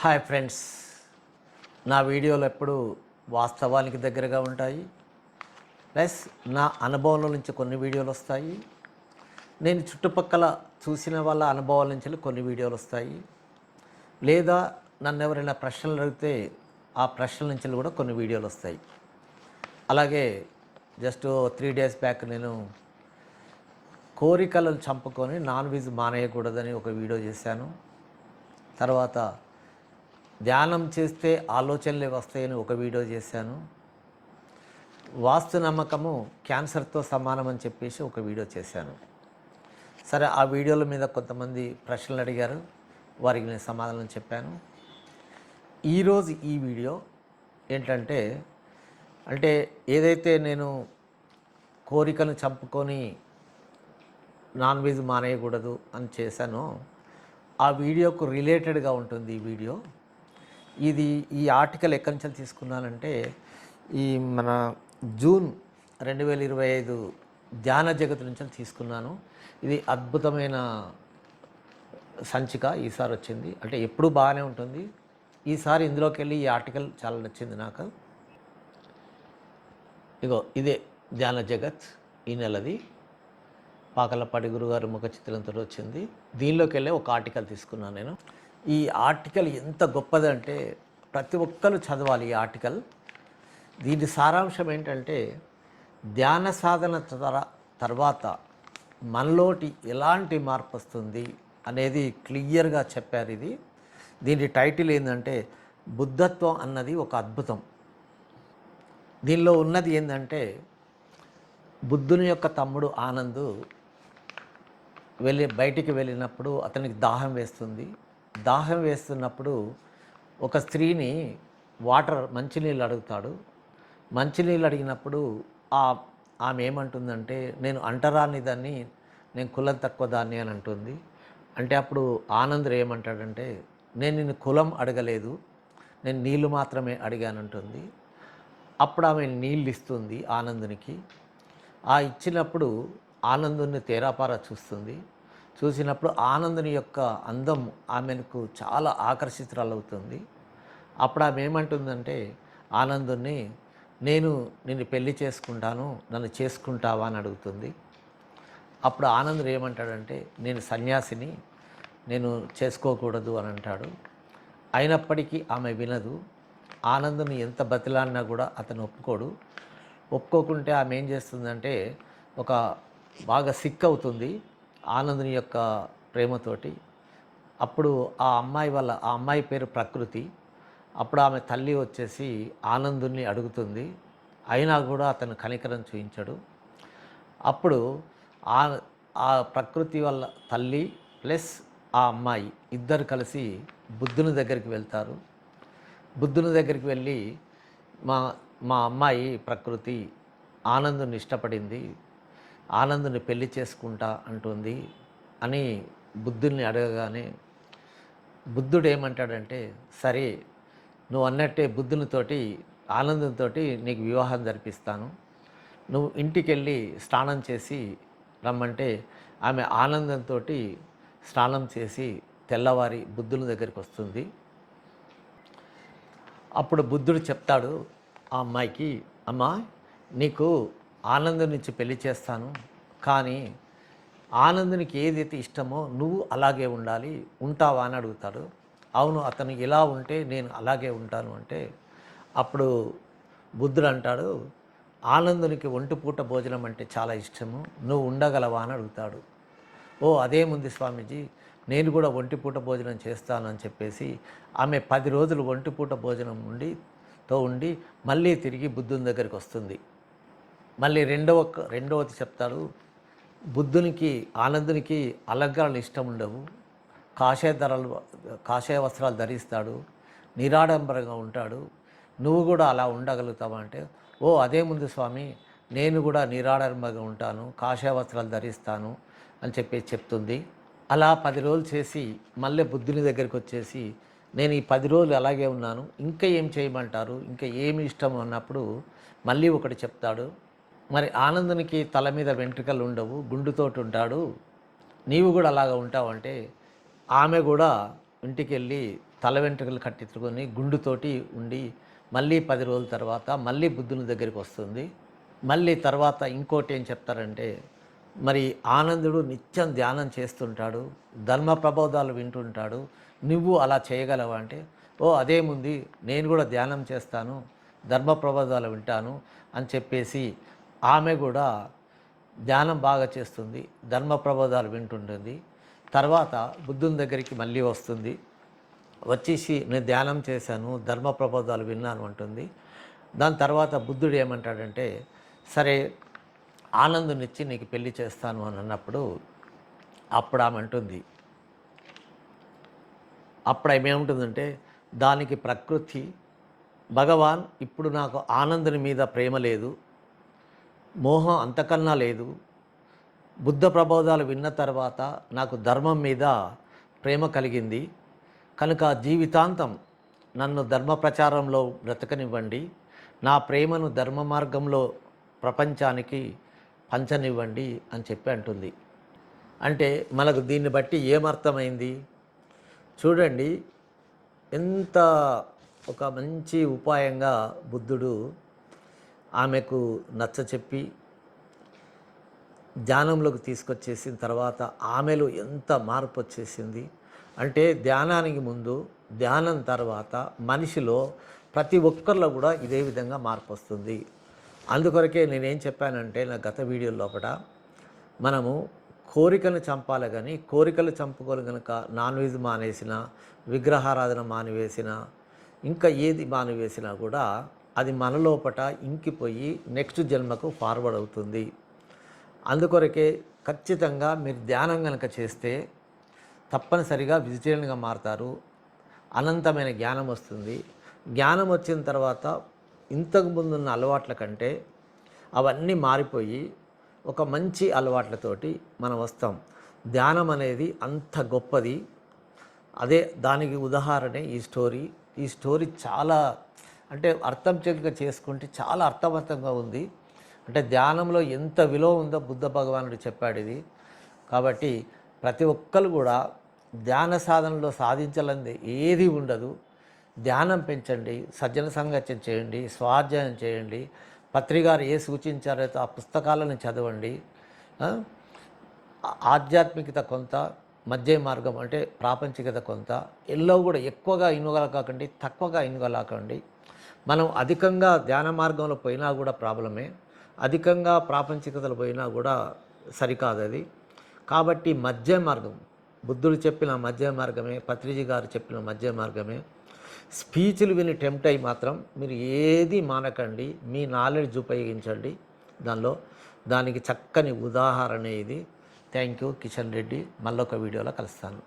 Hi friends నా వీడియోలు ఎప్పుడు వాస్తవానికి దగ్గరగా ఉంటాయి. ప్లస్ నా అనుభవంలో నుంచి కొన్ని వీడియోలు వస్తాయి. నేను చుట్టుపక్కల చూసిన వాళ్ళ అనుభవాల నుంచి కొన్ని వీడియోలు వస్తాయి. లేదా నన్ను ఎవరైనా ప్రశ్నలు అడిగితే ఆ ప్రశ్నల నుంచి కూడా కొన్ని వీడియోలు వస్తాయి. అలాగే జస్ట్ త్రీ డేస్ బ్యాక్ నేను కోరికలను చంపుకొని నాన్ వెజ్ మానేయకూడదని ఒక వీడియో చేశాను. తర్వాత ధ్యానం చేస్తే ఆలోచనలే వస్తాయని ఒక వీడియో చేశాను. వాస్తు నమ్మకము క్యాన్సర్తో సమానం అని చెప్పేసి ఒక వీడియో చేశాను. సరే ఆ వీడియోల మీద కొంతమంది ప్రశ్నలు అడిగారు. వారికి నేను సమాధానం చెప్పాను. ఈరోజు ఈ వీడియో ఏంటంటే అంటే ఏదైతే నేను కోరికను చంపుకొని నాన్ వెజ్ మానేయకూడదు అని చేశానో ఆ వీడియోకు రిలేటెడ్గా ఉంటుంది ఈ వీడియో. ఇది ఈ ఆర్టికల్ ఎక్కడి నుంచి తీసుకున్నానంటే ఈ మన జూన్ రెండు వేల ఇరవై ఐదు ధ్యాన జగత్ నుంచి తీసుకున్నాను. ఇది అద్భుతమైన సంచిక. ఈసారి వచ్చింది. అంటే ఎప్పుడు బాగానే ఉంటుంది. ఈసారి ఇందులోకి వెళ్ళి ఈ ఆర్టికల్ చాలా నచ్చింది నాకు. ఇగో ఇదే ధ్యాన జగత్ ఈ నెలది. పాకలపాటి గురుగారు ముఖ చిత్రంతో వచ్చింది. దీనిలోకి వెళ్ళే ఒక ఆర్టికల్ తీసుకున్నాను నేను. ఈ ఆర్టికల్ ఎంత గొప్పదంటే ప్రతి ఒక్కరు చదవాలి ఈ ఆర్టికల్. దీని సారాంశం ఏంటంటే ధ్యాన సాధన తర- తర్వాత మనలోటి ఎలాంటి మార్పు వస్తుంది అనేది క్లియర్గా చెప్పారు ఇది. దీని టైటిల్ ఏంటంటే బుద్ధత్వం అన్నది ఒక అద్భుతం. దీనిలో ఉన్నది ఏంటంటే బుద్ధుని యొక్క తమ్ముడు ఆనందు వెళ్ళి బయటికి వెళ్ళినప్పుడు అతనికి దాహం వేస్తుంది. దాహం వేస్తున్నప్పుడు ఒక స్త్రీని వాటర్ మంచినీళ్ళు అడుగుతాడు. మంచినీళ్ళు అడిగినప్పుడు ఆ ఆమె ఏమంటుందంటే నేను అంటరాని దాన్ని నేను కులం తక్కువ దాన్ని అని అంటుంది. అంటే అప్పుడు ఆనంద్ ఏమంటాడంటే నేను నిన్ను కులం అడగలేదు నేను నీళ్ళు మాత్రమే అడిగానంటుంది అప్పుడు ఆమె నీళ్ళు ఇస్తుంది ఆనందునికి. ఆ ఇచ్చినప్పుడు ఆనందుని తేరాపారా చూస్తుంది. చూసినప్పుడు ఆనందుని యొక్క అందం ఆమెకు చాలా ఆకర్షితురాలవుతుంది. అప్పుడు ఆమె ఏమంటుందంటే ఆనందుని నేను నిన్ను పెళ్ళి చేసుకుంటాను నన్ను చేసుకుంటావా? అని అడుగుతుంది. అప్పుడు ఆనందుడు ఏమంటాడంటే నేను సన్యాసిని నేను చేసుకోకూడదు అని అంటాడు. అయినప్పటికీ ఆమె వినదు. ఆనందుని ఎంత బతిలాడినా కూడా అతను ఒప్పుకోడు. ఒప్పుకోకుంటే ఆమె ఏం చేస్తుందంటే ఒక బాగా సిక్ అవుతుంది. ఆనందుని యొక్క ప్రేమతోటి అప్పుడు ఆ అమ్మాయి వల్ల ఆ అమ్మాయి పేరు ప్రకృతి. అప్పుడు ఆమె తల్లి వచ్చేసి ఆనందుని అడుగుతుంది. అయినా కూడా అతను కనికరం చూపించడు అప్పుడు ఆ ఆ ప్రకృతి వల్ల తల్లి ప్లస్ ఆ అమ్మాయి ఇద్దరు కలిసి బుద్ధుని దగ్గరికి వెళ్తారు. బుద్ధుని దగ్గరికి వెళ్ళి మా మా అమ్మాయి ప్రకృతి ఆనందుని ఇష్టపడింది. ఆనందుని పెళ్ళి చేసుకుంటా అంటుంది అని బుద్ధుల్ని అడగగానే బుద్ధుడు ఏమంటాడంటే సరే నువ్వు అన్నట్టే బుద్ధునితోటి ఆనందంతో నీకు వివాహం జరిపిస్తాను. నువ్వు ఇంటికి వెళ్ళి స్నానం చేసి రమ్మంటే ఆమె ఆనందంతో స్నానం చేసి తెల్లవారి బుద్ధుని దగ్గరికి వస్తుంది. అప్పుడు బుద్ధుడు చెప్తాడు ఆ అమ్మాయికి అమ్మా నీకు ఆనందం నుంచి పెళ్ళి చేస్తాను. కానీ ఆనందునికి ఏదైతే ఇష్టమో నువ్వు అలాగే ఉండాలి ఉంటావా అని అడుగుతాడు. అవును అతను ఇలా ఉంటే నేను అలాగే ఉంటాను అంటే అప్పుడు బుద్ధుడు అంటాడు ఆనందునికి ఒంటిపూట భోజనం అంటే చాలా ఇష్టము నువ్వు ఉండగలవా? అని అడుగుతాడు. ఓ అదేముంది స్వామీజీ నేను కూడా ఒంటిపూట భోజనం చేస్తాను అని చెప్పేసి ఆమె పది రోజులు ఒంటిపూట భోజనం ఉండి తో ఉండి మళ్ళీ తిరిగి బుద్ధుని దగ్గరికి వస్తుంది. మళ్ళీ రెండవ రెండవది చెప్తాడు బుద్ధునికి ఆనందునికి అలంకరణలు ఇష్టం ఉండవు. కాషాయ ధరలు కాషాయ వస్త్రాలు ధరిస్తాడు నిరాడంబరంగా ఉంటాడు. నువ్వు కూడా అలా ఉండగలుగుతావా అంటే ఓ అదే ముందు స్వామి నేను కూడా నిరాడంబరంగా ఉంటాను కాషాయ వస్త్రాలు ధరిస్తాను అని చెప్పి చెప్తుంది. అలా పది రోజులు చేసి మళ్ళీ బుద్ధుని దగ్గరికి వచ్చేసి నేను ఈ పది రోజులు అలాగే ఉన్నాను ఇంకా ఏం చేయమంటారు ఇంకా ఏమి ఇష్టం అన్నప్పుడు మళ్ళీ ఒకటి చెప్తాడు. మరి ఆనందునికి తల మీద వెంట్రుకలు ఉండవు గుండుతోటి ఉంటాడు నీవు కూడా అలాగ ఉంటావు అంటే ఆమె కూడా ఇంటికి వెళ్ళి తల వెంట్రుకలు కట్టించుకొని గుండుతోటి ఉండి మళ్ళీ పది రోజుల తర్వాత మళ్ళీ బుద్ధుని దగ్గరికి వస్తుంది. మళ్ళీ తర్వాత ఇంకోటి ఏం చెప్తారంటే మరి ఆనందుడు నిత్యం ధ్యానం చేస్తుంటాడు ధర్మ ప్రబోధాలు వింటుంటాడు నువ్వు అలా చేయగలవా అంటే ఓ అదేముంది నేను కూడా ధ్యానం చేస్తాను ధర్మ ప్రబోధాలు వింటాను అని చెప్పేసి ఆమె కూడా ధ్యానం బాగా చేస్తుంది ధర్మ ప్రబోధాలు వింటుంటుంది. తర్వాత బుద్ధుని దగ్గరికి మళ్ళీ వస్తుంది. వచ్చేసి నేను ధ్యానం చేశాను ధర్మ ప్రబోధాలు విన్నాను అంటుంది. దాని తర్వాత బుద్ధుడు ఏమంటాడంటే సరే ఆనందునిచ్చి నీకు పెళ్ళి చేస్తాను అని అన్నప్పుడు అప్పుడు ఆమె అంటుంది. అప్పుడు ఆమె ఏముంటుందంటే దానికి ప్రకృతి భగవాన్ ఇప్పుడు నాకు ఆనందుని మీద ప్రేమ లేదు మోహం అంతకన్నా లేదు. బుద్ధ ప్రబోధాలు విన్న తర్వాత నాకు ధర్మం మీద ప్రేమ కలిగింది. కనుక జీవితాంతం నన్ను ధర్మ ప్రచారంలో బ్రతకనివ్వండి. నా ప్రేమను ధర్మ మార్గంలో ప్రపంచానికి పంచనివ్వండి అని చెప్పి అంటుంది. అంటే మనకు దీన్ని బట్టి ఏమర్థమైంది చూడండి ఎంత ఒక మంచి ఉపాయంగా బుద్ధుడు ఆమెకు నచ్చ చెప్పి ధ్యానంలోకి తీసుకొచ్చేసిన తర్వాత ఆమెలో ఎంత మార్పు వచ్చేసింది? అంటే ధ్యానానికి ముందు ధ్యానం తర్వాత మనిషిలో ప్రతి ఒక్కరిలో కూడా ఇదే విధంగా మార్పు వస్తుంది. అందుకొరకే నేనేం చెప్పానంటే నా గత వీడియో లోపల మనము కోరికను చంపాలి కానీ కోరికలు చంపుకోలు కనుక నాన్ వెజ్ మానేసిన విగ్రహారాధన మానివేసిన ఇంకా ఏది మానివేసినా కూడా అది మనలోపట ఇంకిపోయి నెక్స్ట్ జన్మకు ఫార్వర్డ్ అవుతుంది. అందుకొరకే ఖచ్చితంగా మీరు ధ్యానం కనుక చేస్తే తప్పనిసరిగా వెజిటేరియన్గా మారతారు. అనంతమైన జ్ఞానం వస్తుంది. జ్ఞానం వచ్చిన తర్వాత ఇంతకు ముందున్న అలవాట్ల కంటే అవన్నీ మారిపోయి ఒక మంచి అలవాట్లతోటి మనం వస్తాం. ధ్యానం అనేది అంత గొప్పది. అదే దానికి ఉదాహరణే ఈ స్టోరీ. ఈ స్టోరీ చాలా అంటే అర్థం చెక్క చేసుకుంటే చాలా అర్థవంతంగా ఉంది. అంటే ధ్యానంలో ఎంత విలువ ఉందో బుద్ధ భగవానుడు చెప్పాడు ఇది. కాబట్టి ప్రతి ఒక్కరు కూడా ధ్యాన సాధనలో సాధించాలని ఏది ఉండదు. ధ్యానం పెంచండి సజ్జన సంగత్యం చేయండి స్వాధ్యాయం చేయండి పత్రికారు ఏ సూచించారో ఆ పుస్తకాలను చదవండి. ఆధ్యాత్మికత కొంత మధ్య మార్గం అంటే ప్రాపంచికత కొంత ఎల్లో కూడా ఎక్కువగా ఇనుగలకాకండి కాకండి తక్కువగా ఇన్వాల్వ్ మనం అధికంగా ధ్యాన మార్గంలో పోయినా కూడా ప్రాబ్లమే. అధికంగా ప్రాపంచికతలు పోయినా కూడా సరికాదు అది. కాబట్టి మధ్య మార్గం బుద్ధుడు చెప్పిన మధ్య మార్గమే పత్రిజీ గారు చెప్పిన మధ్య మార్గమే. స్పీచ్లు విని టెంప్ట్ అయి మాత్రం మీరు ఏది మానకండి మీ నాలెడ్జ్ ఉపయోగించండి దానిలో. దానికి చక్కని ఉదాహరణ ఇది. Thank you Kishan Reddy. మళ్ళొక వీడియోలో కలుస్తాను.